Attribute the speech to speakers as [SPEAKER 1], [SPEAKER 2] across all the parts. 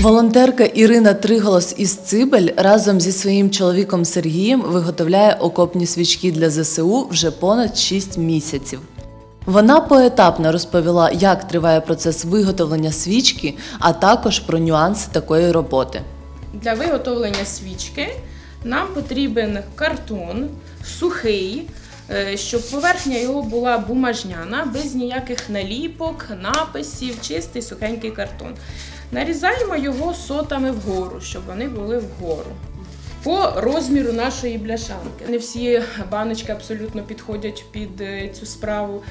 [SPEAKER 1] Волонтерка Ірина Триголос із Цибель разом зі своїм чоловіком Сергієм виготовляє окопні свічки для ЗСУ вже понад 6 місяців. Вона поетапно розповіла, як триває процес виготовлення свічки, а також про нюанси такої роботи.
[SPEAKER 2] Для виготовлення свічки нам потрібен картон сухий, щоб поверхня його була бумажняна, без ніяких наліпок, написів, чистий сухенький картон. Нарізаємо його сотами вгору, щоб вони були вгору. По розміру нашої бляшанки. Не всі баночки абсолютно підходять під е, цю справу.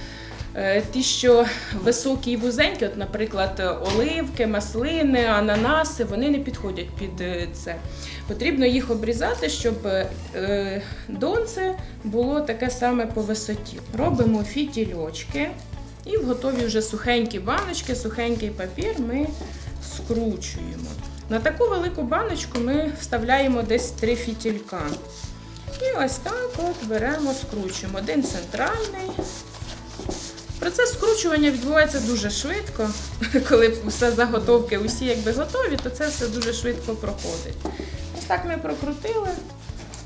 [SPEAKER 2] Е, Ті, що високі і вузенькі, от, наприклад, оливки, маслини, ананаси, вони не підходять під е, це. Потрібно їх обрізати, щоб е, донце було таке саме по висоті. Робимо фітільочки і в готові вже сухенькі баночки, сухенький папір ми скручуємо. На таку велику баночку ми вставляємо десь три фітілька. І ось так от беремо, скручуємо. Один центральний. Процес скручування відбувається дуже швидко. Коли все заготовки усі якби готові, то це все дуже швидко проходить. Ось так ми прокрутили,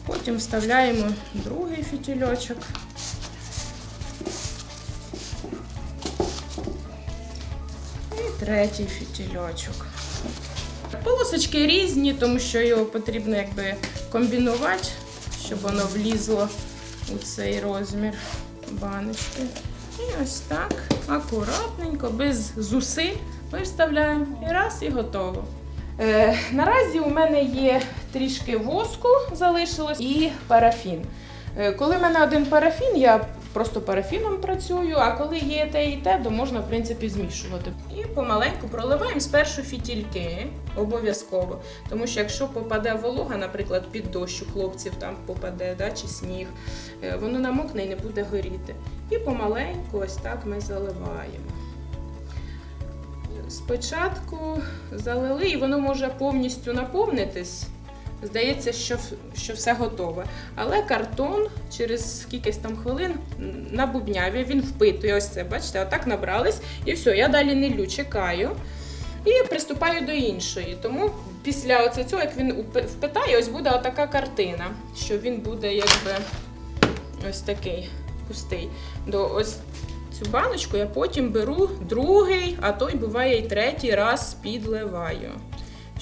[SPEAKER 2] потім вставляємо другий фітільочок. І третій фітільочок. Полосочки різні, тому що його потрібно якби комбінувати, щоб воно влізло у цей розмір баночки. І ось так, акуратненько, без зусиль ми вставляємо і раз, і готово. Е, наразі у мене є трішки воску залишилось і парафін. Е, коли в мене один парафін, я просто парафіном працюю, а коли є те і те, то можна в принципі змішувати. І помаленьку проливаємо спершу фітільки, обов'язково. Тому що якщо попаде волога, наприклад, під дощ у хлопців там попаде, да, чи сніг, е, воно намокне і не буде горіти. І помаленьку ось так ми заливаємо. Спочатку залили, і воно може повністю наповнитись. Здається, що, що все готове. Але картон через кількись там хвилин м, набубняві, він впитує. Ось це, бачите, отак набрались. І все, я далі не лю, чекаю. І приступаю до іншої. Тому після оце цього, як він впитає, ось буде отака картина, що він буде якби ось такий пустий. До ось цю баночку я потім беру другий, а то й буває і третій раз підливаю.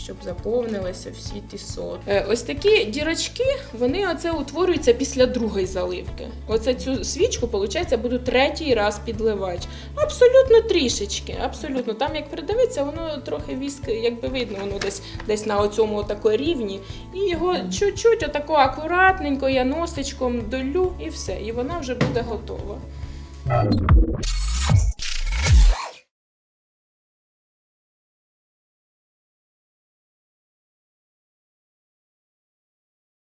[SPEAKER 2] Щоб заповнилися всі ті соти. Е, Ось такі дірочки, вони оце утворюються після другої заливки. Оце цю свічку, виходить, буду третій раз підливати. Абсолютно трішечки, абсолютно. Там як придивиться, воно трохи віск, якби видно, воно десь десь на оцьому отако рівні. І його чуть-чуть отако акуратненько я носичком долю і все. І вона вже буде готова.